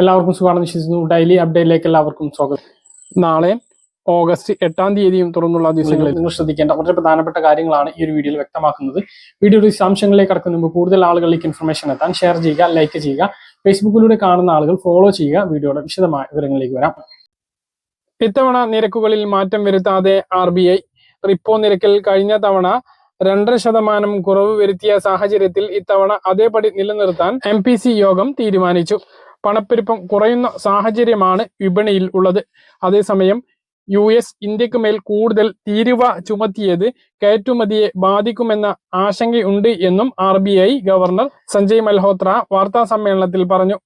എല്ലാവർക്കും സുഖമാണെന്ന് വിശ്വസിക്കുന്നു. ഡെയിലി അപ്ഡേറ്റിലേക്ക് എല്ലാവർക്കും സ്വാഗതം. നാളെ ഓഗസ്റ്റ് എട്ടാം തീയതിയും തുറന്നുള്ള ദിവസങ്ങളിൽ നിങ്ങൾ ശ്രദ്ധിക്കേണ്ട വളരെ പ്രധാനപ്പെട്ട കാര്യങ്ങളാണ് ഈ ഒരു വീഡിയോയിൽ വ്യക്തമാക്കുന്നത്. വീഡിയോയുടെ വിശദാംശങ്ങളിലേക്ക് കടക്കുന്ന മുമ്പ് കൂടുതൽ ആളുകളിലേക്ക് ഇൻഫർമേഷൻ എത്താൻ ഷെയർ ചെയ്യുക ലൈക്ക് ചെയ്യുക ഫേസ്ബുക്കിലൂടെ കാണുന്ന ആളുകൾ ഫോളോ ചെയ്യുക. വീഡിയോയുടെ വിശദമായ വിവരങ്ങളിലേക്ക് വരാം. ഇത്തവണ നിരക്കുകളിൽ മാറ്റം വരുത്താതെ ആർ ബി ഐ റിപ്പോ നിരക്കിൽ കഴിഞ്ഞ തവണ രണ്ടര ശതമാനം കുറവ് വരുത്തിയ സാഹചര്യത്തിൽ ഇത്തവണ അതേപടി നിലനിർത്താൻ എം യോഗം തീരുമാനിച്ചു. പണപ്പെരുപ്പം കുറയുന്ന സാഹചര്യമാണ് വിപണിയിൽ ഉള്ളത്. അതേസമയം യു എസ് ഇന്ത്യയ്ക്ക് മേൽ കൂടുതൽ തീരുവ ചുമത്തിയത് കയറ്റുമതിയെ ബാധിക്കുമെന്ന ആശങ്കയുണ്ട് എന്നും R B I governor Sanjay Malhotra വാർത്താ സമ്മേളനത്തിൽ പറഞ്ഞു.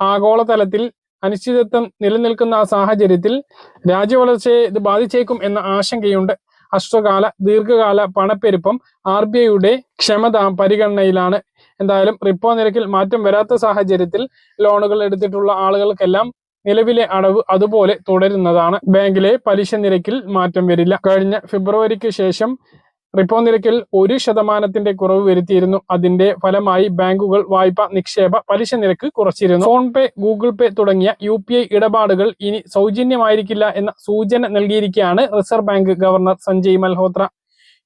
ആഗോളതലത്തിൽ അനിശ്ചിതത്വം നിലനിൽക്കുന്ന സാഹചര്യത്തിൽ രാജ്യവളർച്ചയെ ഇത് ബാധിച്ചേക്കും എന്ന ആശങ്കയുണ്ട്. അശ്വകാല ദീർഘകാല പണപ്പെരുപ്പം ആർ ബി ഐയുടെ ക്ഷമത പരിഗണനയിലാണ്. എന്തായാലും റിപ്പോ നിരക്കിൽ മാറ്റം വരാത്ത സാഹചര്യത്തിൽ ലോണുകൾ എടുത്തിട്ടുള്ള ആളുകൾക്കെല്ലാം നിലവിലെ അടവ് അതുപോലെ തുടരുന്നതാണ്. ബാങ്കിലെ പലിശ നിരക്കിൽ മാറ്റം വരില്ല. കഴിഞ്ഞ ഫെബ്രുവരിക്ക് ശേഷം റിപ്പോ നിരക്കിൽ ഒരു ശതമാനത്തിന്റെ കുറവ് വരുത്തിയിരുന്നു. അതിന്റെ ഫലമായി ബാങ്കുകൾ വായ്പ നിക്ഷേപ പലിശ നിരക്ക് കുറച്ചിരുന്നു. ഫോൺ പേ ഗൂഗിൾ പേ തുടങ്ങിയ യു ഇടപാടുകൾ ഇനി സൗജന്യമായിരിക്കില്ല എന്ന സൂചന നൽകിയിരിക്കുകയാണ് reserve bank governor Sanjay Malhotra.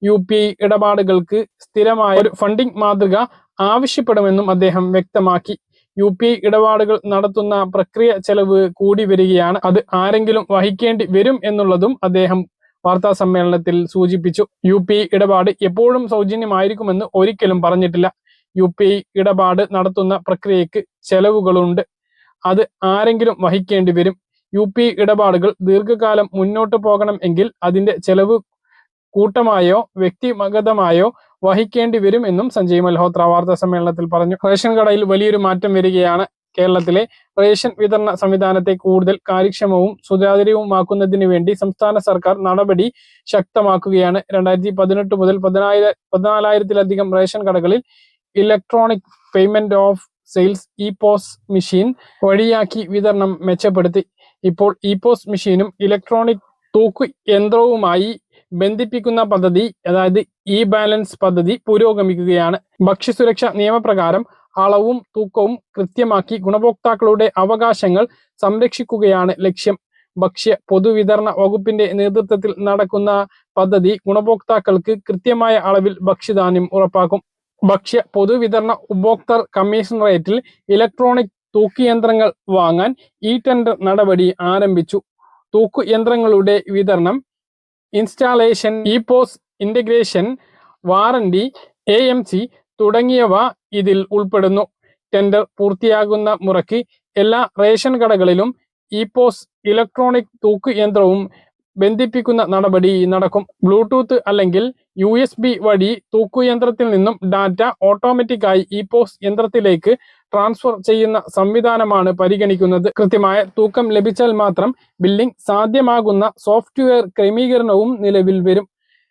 U ഇടപാടുകൾക്ക് സ്ഥിരമായ ഒരു ഫണ്ടിംഗ് മാതൃക ആവശ്യപ്പെടുമെന്നും അദ്ദേഹം വ്യക്തമാക്കി. യു പി ഐ ഇടപാടുകൾ നടത്തുന്ന പ്രക്രിയ ചെലവ് കൂടി വരികയാണ്. അത് ആരെങ്കിലും വഹിക്കേണ്ടി വരും എന്നുള്ളതും അദ്ദേഹം വാർത്താ സമ്മേളനത്തിൽ സൂചിപ്പിച്ചു. യു പി ഇടപാട് എപ്പോഴും സൗജന്യമായിരിക്കുമെന്ന് ഒരിക്കലും പറഞ്ഞിട്ടില്ല. യു പി ഇടപാട് നടത്തുന്ന പ്രക്രിയക്ക് ചെലവുകളുണ്ട്. അത് ആരെങ്കിലും വഹിക്കേണ്ടി വരും. യു പി ഇടപാടുകൾ ദീർഘകാലം മുന്നോട്ട് പോകണം എങ്കിൽ അതിന്റെ ചെലവ് കൂട്ടമായോ വ്യക്തിഗതമായോ വഹിക്കേണ്ടി വരും എന്നും സഞ്ജയ് മൽഹോത്ര വാർത്താ സമ്മേളനത്തിൽ പറഞ്ഞു. റേഷൻ കടയിൽ വലിയൊരു മാറ്റം വരികയാണ്. കേരളത്തിലെ റേഷൻ വിതരണ സംവിധാനത്തെ കൂടുതൽ കാര്യക്ഷമവും സുതാര്യവുമാക്കുന്നതിന് വേണ്ടി സംസ്ഥാന സർക്കാർ നടപടി ശക്തമാക്കുകയാണ്. രണ്ടായിരത്തി പതിനെട്ട് മുതൽ പതിനായിര പതിനാലായിരത്തിലധികം റേഷൻ കടകളിൽ electronic payment of sales E POS machine വഴിയാക്കി വിതരണം മെച്ചപ്പെടുത്തി. ഇപ്പോൾ ഇ പോസ് മെഷീനും ഇലക്ട്രോണിക് തൂക്ക് യന്ത്രവുമായി ബന്ധിപ്പിക്കുന്ന പദ്ധതി അതായത് ഇ ബാലൻസ് പദ്ധതി പുരോഗമിക്കുകയാണ്. ഭക്ഷ്യസുരക്ഷാ നിയമപ്രകാരം അളവും തൂക്കവും കൃത്യമാക്കി ഗുണഭോക്താക്കളുടെ അവകാശങ്ങൾ സംരക്ഷിക്കുകയാണ് ലക്ഷ്യം. ഭക്ഷ്യ പൊതുവിതരണ വകുപ്പിന്റെ നേതൃത്വത്തിൽ നടക്കുന്ന പദ്ധതി ഗുണഭോക്താക്കൾക്ക് കൃത്യമായ അളവിൽ ഭക്ഷ്യധാന്യം ഉറപ്പാക്കും. ഭക്ഷ്യ പൊതുവിതരണ ഉപഭോക്തൃ കമ്മീഷണറേറ്റിൽ ഇലക്ട്രോണിക് തൂക്കുയന്ത്രങ്ങൾ വാങ്ങാൻ ഇ ടെൻഡർ നടപടി ആരംഭിച്ചു. തൂക്കുയന്ത്രങ്ങളുടെ വിതരണം installation E POS integration warranty A M C തുടങ്ങിയവ ഇതിൽ ഉൾപ്പെടുന്നു. ടെൻഡർ പൂർത്തിയാകുന്ന മുറയ്ക്ക് എല്ലാ റേഷൻ കടകളിലും ഇപോസ് പോസ് ഇലക്ട്രോണിക് തൂക്ക് യന്ത്രവും ബന്ധിപ്പിക്കുന്ന നടപടി നടക്കും. ബ്ലൂടൂത്ത് അല്ലെങ്കിൽ യു എസ് ബി വഴി തൂക്കുയന്ത്രത്തിൽ നിന്നും ഡാറ്റ ഓട്ടോമാറ്റിക്കായി ഇപോസ് പോസ് യന്ത്രത്തിലേക്ക് ട്രാൻസ്ഫർ ചെയ്യുന്ന സംവിധാനമാണ് പരിഗണിക്കുന്നത്. കൃത്യമായ തൂക്കം ലഭിച്ചാൽ മാത്രം ബില്ലിംഗ് സാധ്യമാകുന്ന സോഫ്റ്റ്വെയർ ക്രമീകരണവും നിലവിൽ വരും.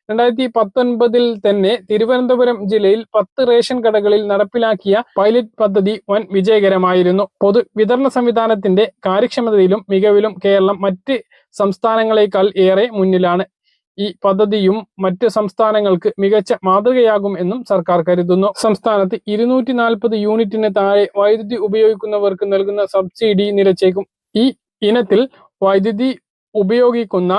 രണ്ടായിരത്തി പത്തൊൻപതിൽ തന്നെ തിരുവനന്തപുരം ജില്ലയിൽ പത്ത് റേഷൻ കടകളിൽ നടപ്പിലാക്കിയ പൈലറ്റ് പദ്ധതി വൻ വിജയകരമായിരുന്നു. പൊതു വിതരണ സംവിധാനത്തിന്റെ കാര്യക്ഷമതയിലും മികവിലും കേരളം മറ്റ് സംസ്ഥാനങ്ങളെക്കാൾ ഏറെ മുന്നിലാണ്. ഈ പദ്ധതിയും മറ്റ് സംസ്ഥാനങ്ങൾക്ക് മികച്ച മാതൃകയാകും എന്നും സർക്കാർ കരുതുന്നു. സംസ്ഥാനത്ത് ഇരുന്നൂറ്റി നാൽപ്പത് യൂണിറ്റിന് താഴെ വൈദ്യുതി ഉപയോഗിക്കുന്നവർക്ക് നൽകുന്ന സബ്സിഡി നിലച്ചേക്കും ഈ ഇനത്തിൽ വൈദ്യുതി ഉപയോഗിക്കുന്ന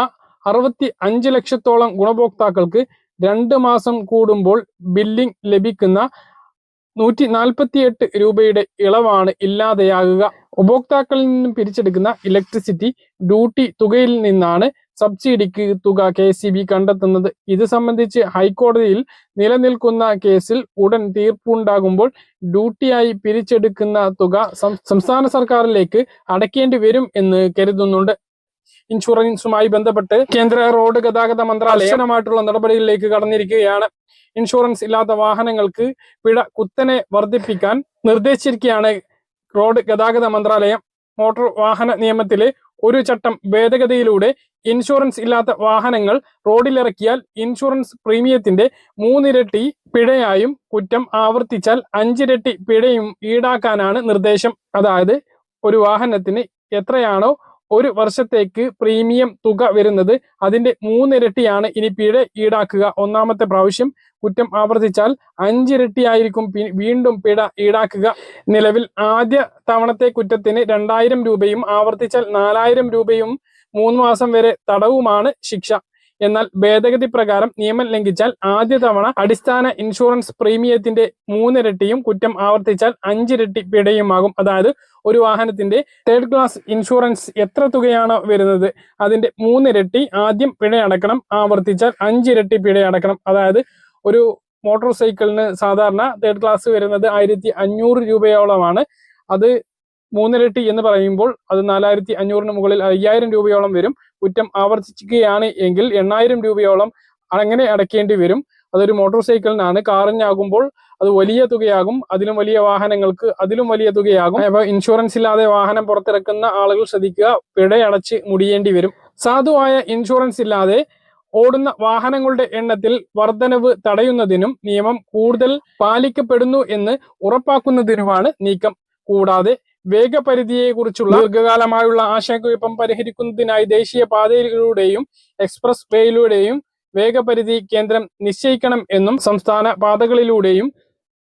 അറുപത്തി അഞ്ച് ലക്ഷത്തോളം ഗുണഭോക്താക്കൾക്ക് രണ്ട് മാസം കൂടുമ്പോൾ ബില്ലിംഗ് ലഭിക്കുന്ന നൂറ്റി നാൽപ്പത്തിയെട്ട് രൂപയുടെ ഇളവാണ് ഇല്ലാതെയാകുക. ഉപഭോക്താക്കളിൽ നിന്നും പിരിച്ചെടുക്കുന്ന ഇലക്ട്രിസിറ്റി ഡ്യൂട്ടി തുകയിൽ നിന്നാണ് സബ്സിഡിക്ക് തുക കെ സി ബി കണ്ടെത്തുന്നത്. ഇത് സംബന്ധിച്ച് ഹൈക്കോടതിയിൽ നിലനിൽക്കുന്ന കേസിൽ ഉടൻ തീർപ്പുണ്ടാകുമ്പോൾ ഡ്യൂട്ടിയായി പിരിച്ചെടുക്കുന്ന തുക സംസ്ഥാന സർക്കാരിലേക്ക് അടയ്ക്കേണ്ടി വരും എന്ന് കരുതുന്നുണ്ട്. ഇൻഷുറൻസുമായി ബന്ധപ്പെട്ട് കേന്ദ്ര റോഡ് ഗതാഗത മന്ത്രാലയമായിട്ടുള്ള നടപടികളിലേക്ക് കടന്നിരിക്കുകയാണ്. ഇൻഷുറൻസ് ഇല്ലാത്ത വാഹനങ്ങൾക്ക് പിഴ കുത്തനെ വർദ്ധിപ്പിക്കാൻ നിർദ്ദേശിച്ചിരിക്കുകയാണ് റോഡ് ഗതാഗത മന്ത്രാലയം. മോട്ടോർ വാഹന നിയമത്തിലെ ഒരു ചട്ടം ഭേദഗതിയിലൂടെ ഇൻഷുറൻസ് ഇല്ലാത്ത വാഹനങ്ങൾ റോഡിലിറക്കിയാൽ ഇൻഷുറൻസ് പ്രീമിയത്തിന്റെ മൂന്നിരട്ടി പിഴയായും കുറ്റം ആവർത്തിച്ചാൽ അഞ്ചിരട്ടി പിഴയും ഈടാക്കാനാണ് നിർദ്ദേശം. അതായത് ഒരു വാഹനത്തിന് എത്രയാണോ ഒരു വർഷത്തേക്ക് പ്രീമിയം തുക വരുന്നത് അതിന്റെ മൂന്നിരട്ടിയാണ് ഇനി പിഴ ഈടാക്കുക. ഒന്നാമത്തെ പ്രാവശ്യം കുറ്റം ആവർത്തിച്ചാൽ അഞ്ചിരട്ടിയായിരിക്കും വീണ്ടും പിഴ ഈടാക്കുക. നിലവിൽ ആദ്യ തവണത്തെ കുറ്റത്തിന് രണ്ടായിരം രൂപയും ആവർത്തിച്ചാൽ നാലായിരം രൂപയും മൂന്ന് മാസം വരെ തടവുമാണ് ശിക്ഷ. എന്നാൽ ഭേദഗതി പ്രകാരം നിയമം ലംഘിച്ചാൽ ആദ്യ തവണ അടിസ്ഥാന ഇൻഷുറൻസ് പ്രീമിയത്തിന്റെ മൂന്നിരട്ടിയും കുറ്റം ആവർത്തിച്ചാൽ അഞ്ചിരട്ടി പിഴയുമാകും. അതായത് ഒരു വാഹനത്തിന്റെ തേർഡ് ക്ലാസ് ഇൻഷുറൻസ് എത്ര തുകയാണോ വരുന്നത് അതിന്റെ മൂന്നിരട്ടി ആദ്യം പിഴ അടക്കണം ആവർത്തിച്ചാൽ അഞ്ചിരട്ടി പിഴ അടക്കണം അതായത് ഒരു മോട്ടോർ സൈക്കിളിന് സാധാരണ തേർഡ് ക്ലാസ് വരുന്നത് ആയിരത്തി അഞ്ഞൂറ് രൂപയോളമാണ്. അത് മൂന്നിരട്ടി എന്ന് പറയുമ്പോൾ അത് നാലായിരത്തി അഞ്ഞൂറിന് മുകളിൽ അയ്യായിരം രൂപയോളം വരും. കുറ്റം ആവർത്തിക്കുകയാണ് എങ്കിൽ എണ്ണായിരം രൂപയോളം അങ്ങനെ അടയ്ക്കേണ്ടി വരും. അതൊരു മോട്ടോർ സൈക്കിളിനാണ്. കാറിനാകുമ്പോൾ അത് വലിയ തുകയാകും. അതിലും വലിയ വാഹനങ്ങൾക്ക് അതിലും വലിയ തുകയാകും. അപ്പൊ ഇൻഷുറൻസ് ഇല്ലാതെ വാഹനം പുറത്തിറക്കുന്ന ആളുകൾ ശ്രദ്ധിക്കുക. പിഴയടച്ച് മുടിയേണ്ടി വരും. സാധുവായ ഇൻഷുറൻസ് ഇല്ലാതെ ഓടുന്ന വാഹനങ്ങളുടെ എണ്ണത്തിൽ വർധനവ് തടയുന്നതിനും നിയമം കൂടുതൽ പാലിക്കപ്പെടുന്നു എന്ന് ഉറപ്പാക്കുന്നതിനുമാണ് നീക്കം. കൂടാതെ വേഗപരിധിയെക്കുറിച്ചുള്ള ദീർഘകാലമായുള്ള ആശയക്കുഴപ്പം പരിഹരിക്കുന്നതിനായി ദേശീയ പാതയിലൂടെയും എക്സ്പ്രസ് വേയിലൂടെയും വേഗപരിധി കേന്ദ്രം നിശ്ചയിക്കണം എന്നും സംസ്ഥാന പാതകളിലൂടെയും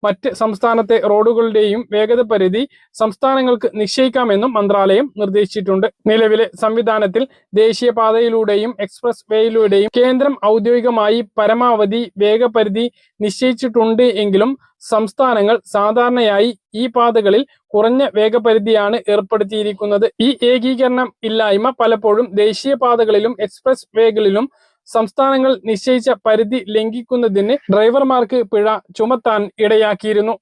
മറ്റ് സംസ്ഥാനത്തെ റോഡുകളുടെയും വേഗത പരിധി സംസ്ഥാനങ്ങൾക്ക് നിശ്ചയിക്കാമെന്നും മന്ത്രാലയം നിർദ്ദേശിച്ചിട്ടുണ്ട്. നിലവിലെ സംവിധാനത്തിൽ ദേശീയപാതയിലൂടെയും എക്സ്പ്രസ് വേയിലൂടെയും കേന്ദ്രം ഔദ്യോഗികമായി പരമാവധി വേഗപരിധി നിശ്ചയിച്ചിട്ടുണ്ട് എങ്കിലും സംസ്ഥാനങ്ങൾ സാധാരണയായി ഈ പാതകളിൽ കുറഞ്ഞ വേഗപരിധിയാണ് ഏർപ്പെടുത്തിയിരിക്കുന്നത്. ഈ ഏകീകരണം ഇല്ലായ്മ പലപ്പോഴും ദേശീയപാതകളിലും എക്സ്പ്രസ് വേകളിലും സംസ്ഥാനങ്ങൾ നിശ്ചയിച്ച പരിധി ലംഘിക്കുന്നതിന് ഡ്രൈവർമാർക്ക് പിഴ ചുമത്താൻ ഇടയാക്കിയിരുന്നു.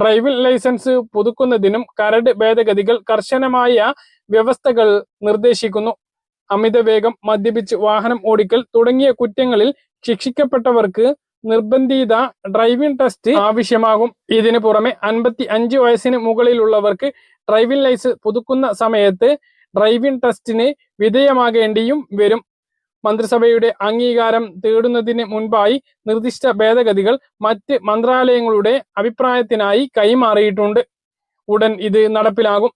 ഡ്രൈവിംഗ് ലൈസൻസ് പുതുക്കുന്നതിനും കരട് ഭേദഗതികൾ കർശനമായ വ്യവസ്ഥകൾ നിർദ്ദേശിക്കുന്നു. അമിതവേഗം മദ്യപിച്ച് വാഹനം ഓടിക്കൽ തുടങ്ങിയ കുറ്റങ്ങളിൽ ശിക്ഷിക്കപ്പെട്ടവർക്ക് നിർബന്ധിത ഡ്രൈവിംഗ് ടെസ്റ്റ് ആവശ്യമാകും. ഇതിനു പുറമെ അൻപത്തി അഞ്ച് വയസ്സിന് മുകളിലുള്ളവർക്ക് ഡ്രൈവിംഗ് ലൈസൻസ് പുതുക്കുന്ന സമയത്ത് ഡ്രൈവിംഗ് ടെസ്റ്റിന് വിധേയമാകേണ്ടിയും വരും. മന്ത്രിസഭയുടെ അംഗീകാരം തേടുന്നതിന് മുൻപായി നിർദ്ദിഷ്ട ഭേദഗതികൾ മറ്റ് മന്ത്രാലയങ്ങളുടെ അഭിപ്രായത്തിനായി കൈമാറിയിട്ടുണ്ട്. ഉടൻ ഇത് നടപ്പിലാകും.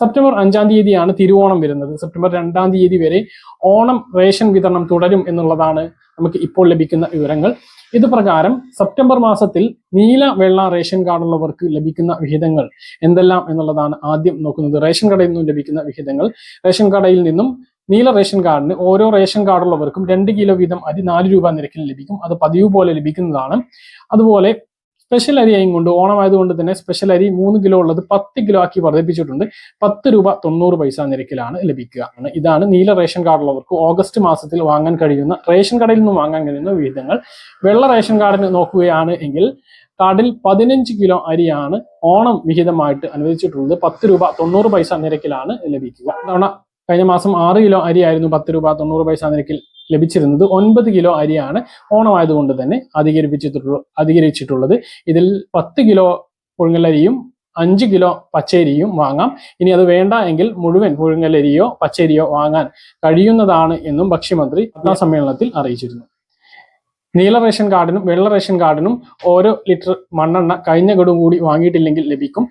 സെപ്റ്റംബർ അഞ്ചാം തീയതിയാണ് തിരുവോണം വരുന്നത്. സെപ്റ്റംബർ രണ്ടാം തീയതി വരെ ഓണം റേഷൻ വിതരണം തുടരും എന്നുള്ളതാണ് നമുക്ക് ഇപ്പോൾ ലഭിക്കുന്ന വിവരങ്ങൾ. ഇത് പ്രകാരം സെപ്റ്റംബർ മാസത്തിൽ നീല വെള്ള റേഷൻ കാർഡുള്ളവർക്ക് ലഭിക്കുന്ന വിഹിതങ്ങൾ എന്തെല്ലാം എന്നുള്ളതാണ് ആദ്യം നോക്കുന്നത്. റേഷൻ കടയിൽ നിന്നും ലഭിക്കുന്ന വിഹിതങ്ങൾ. റേഷൻ കടയിൽ നിന്നും നീല റേഷൻ കാർഡിന് ഓരോ റേഷൻ കാർഡുള്ളവർക്കും രണ്ട് കിലോ വീതം അരി നാല് രൂപ നിരക്കിൽ ലഭിക്കും. അത് പതിവ് പോലെ ലഭിക്കുന്നതാണ്. അതുപോലെ സ്പെഷ്യൽ അരിയും കൊണ്ട് ഓണമായതുകൊണ്ട് തന്നെ സ്പെഷ്യൽ അരി മൂന്ന് കിലോ ഉള്ളത് പത്ത് കിലോ ആക്കി വർദ്ധിപ്പിച്ചിട്ടുണ്ട്. പത്ത് രൂപ തൊണ്ണൂറ് പൈസ നിരക്കിലാണ് ലഭിക്കുക. ഇതാണ് നീല റേഷൻ കാർഡുള്ളവർക്ക് ഓഗസ്റ്റ് മാസത്തിൽ വാങ്ങാൻ കഴിയുന്ന റേഷൻ കടയിൽ നിന്ന് വാങ്ങാൻ കഴിയുന്ന വിഹിതങ്ങൾ. വെള്ള റേഷൻ കാർഡിന് നോക്കുകയാണ് എങ്കിൽ കാർഡിൽ പതിനഞ്ച് കിലോ അരിയാണ് ഓണം വിഹിതമായിട്ട് അനുവദിച്ചിട്ടുള്ളത്. പത്ത് രൂപ തൊണ്ണൂറ് പൈസ നിരക്കിലാണ് ലഭിക്കുക. തവണ കഴിഞ്ഞ മാസം ആറ് കിലോ അരിയായിരുന്നു പത്ത് രൂപ തൊണ്ണൂറ് പൈസ നിരക്കിൽ ലഭിച്ചിരുന്നത്. ഒൻപത് കിലോ അരിയാണ് ഓണമായതുകൊണ്ട് തന്നെ അധികരിപ്പിച്ചിട്ടുള്ള അധികരിച്ചിട്ടുള്ളത്. ഇതിൽ പത്ത് കിലോ പുഴുങ്ങലരിയും അഞ്ച് കിലോ പച്ചരിയും വാങ്ങാം. ഇനി അത് വേണ്ട എങ്കിൽ മുഴുവൻ പുഴുങ്ങലരിയോ പച്ചരിയോ വാങ്ങാൻ കഴിയുന്നതാണ് എന്നും ഭക്ഷ്യമന്ത്രി സമ്മേളനത്തിൽ അറിയിച്ചിരുന്നു. നീല റേഷൻ കാർഡിനും വെള്ള റേഷൻ കാർഡിനും ഓരോ ലിറ്റർ മണ്ണെണ്ണ കഴിഞ്ഞ ഗഡു കൂടി വാങ്ങിയിട്ടില്ലെങ്കിൽ ലഭിക്കും.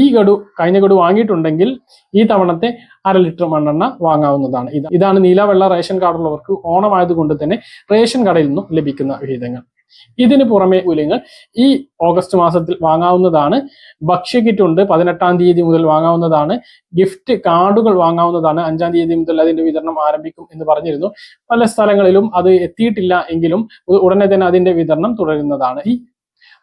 ഈ ഗഡു കഴിഞ്ഞ ഗഡു വാങ്ങിയിട്ടുണ്ടെങ്കിൽ ഈ തവണത്തെ അര ലിറ്റർ മണ്ണെണ്ണ വാങ്ങാവുന്നതാണ്. ഇതാണ് നീല വെള്ള റേഷൻ കാർഡുള്ളവർക്ക് ഓണമായതുകൊണ്ട് തന്നെ റേഷൻ കടയിൽ നിന്നും ലഭിക്കുന്ന വിഹിതങ്ങൾ. ഇതിന് പുറമെ ഉലിങ്ങൾ ഈ ഓഗസ്റ്റ് മാസത്തിൽ വാങ്ങാവുന്നതാണ്. ഭക്ഷ്യക്കിറ്റ് ഉണ്ട് പതിനെട്ടാം തീയതി മുതൽ വാങ്ങാവുന്നതാണ്. ഗിഫ്റ്റ് കാർഡുകൾ വാങ്ങാവുന്നതാണ്. അഞ്ചാം തീയതി മുതൽ അതിന്റെ വിതരണം ആരംഭിക്കും എന്ന് പറഞ്ഞിരുന്നു. പല സ്ഥലങ്ങളിലും അത് എത്തിയിട്ടില്ല എങ്കിലും ഉടനെ തന്നെ അതിന്റെ വിതരണം തുടരുന്നതാണ്. ഈ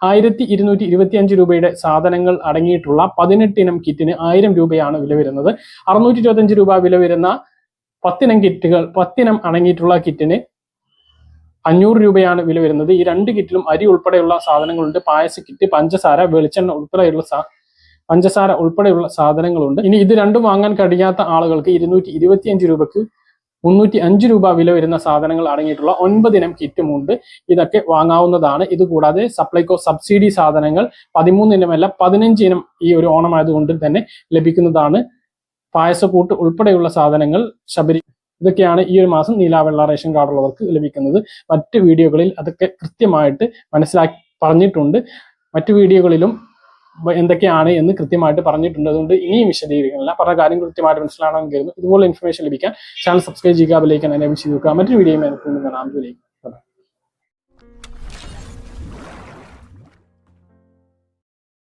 ആയിരത്തി ഇരുന്നൂറ്റി ഇരുപത്തി അഞ്ച് രൂപയുടെ സാധനങ്ങൾ അടങ്ങിയിട്ടുള്ള പതിനെട്ടിനം കിറ്റിന് ആയിരം രൂപയാണ് വില വരുന്നത്. അറുന്നൂറ്റി ഇരുപത്തഞ്ച് രൂപ വില വരുന്ന പത്തിനം കിറ്റുകൾ പത്തിനം അടങ്ങിയിട്ടുള്ള കിറ്റിന് അഞ്ഞൂറ് രൂപയാണ് വില വരുന്നത്. ഈ രണ്ട് കിറ്റിലും അരി ഉൾപ്പെടെയുള്ള സാധനങ്ങളുണ്ട്. പായസ കിറ്റ് പഞ്ചസാര വെളിച്ചെണ്ണ ഉൾപ്പെടെയുള്ള പഞ്ചസാര ഉൾപ്പെടെയുള്ള സാധനങ്ങളുണ്ട്. ഇനി ഇത് രണ്ടും വാങ്ങാൻ കഴിയാത്ത ആളുകൾക്ക് ഇരുന്നൂറ്റി ഇരുപത്തിയഞ്ച് രൂപക്ക് മുന്നൂറ്റി അഞ്ച് രൂപ വില വരുന്ന സാധനങ്ങൾ അടങ്ങിയിട്ടുള്ള ഒൻപതിനം കിറ്റും ഉണ്ട്. ഇതൊക്കെ വാങ്ങാവുന്നതാണ്. ഇതുകൂടാതെ സപ്ലൈകോ സബ്സിഡി സാധനങ്ങൾ പതിമൂന്നിനമല്ല പതിനഞ്ചിനം ഈ ഒരു ഓണമായതുകൊണ്ട് തന്നെ ലഭിക്കുന്നതാണ്. പായസക്കൂട്ട് ഉൾപ്പെടെയുള്ള സാധനങ്ങൾ ശബരി ഇതൊക്കെയാണ് ഈ ഒരു മാസം നീലാവെള്ള റേഷൻ കാർഡുള്ളവർക്ക് ലഭിക്കുന്നത്. മറ്റ് വീഡിയോകളിൽ അതൊക്കെ കൃത്യമായിട്ട് മനസ്സിലാക്കി പറഞ്ഞിട്ടുണ്ട്. മറ്റു വീഡിയോകളിലും എന്തൊക്കെയാണ് എന്ന് കൃത്യമായിട്ട് പറഞ്ഞിട്ടുണ്ട്. അതുകൊണ്ട് ഇനിയും വിശദീകരിക്കുന്നില്ല പറഞ്ഞ കാര്യം കൃത്യമായിട്ട് മനസ്സിലാണെന്ന് കരുതുന്നു. ഇതുപോലെ ഇൻഫർമേഷൻ ലഭിക്കാൻ ചാനൽ സബ്സ്ക്രൈബ് ചെയ്യുക അതിലേക്ക് എനേബിൾ ചെയ്ത് നോക്കുക മറ്റൊരു വീഡിയോ കാണാം.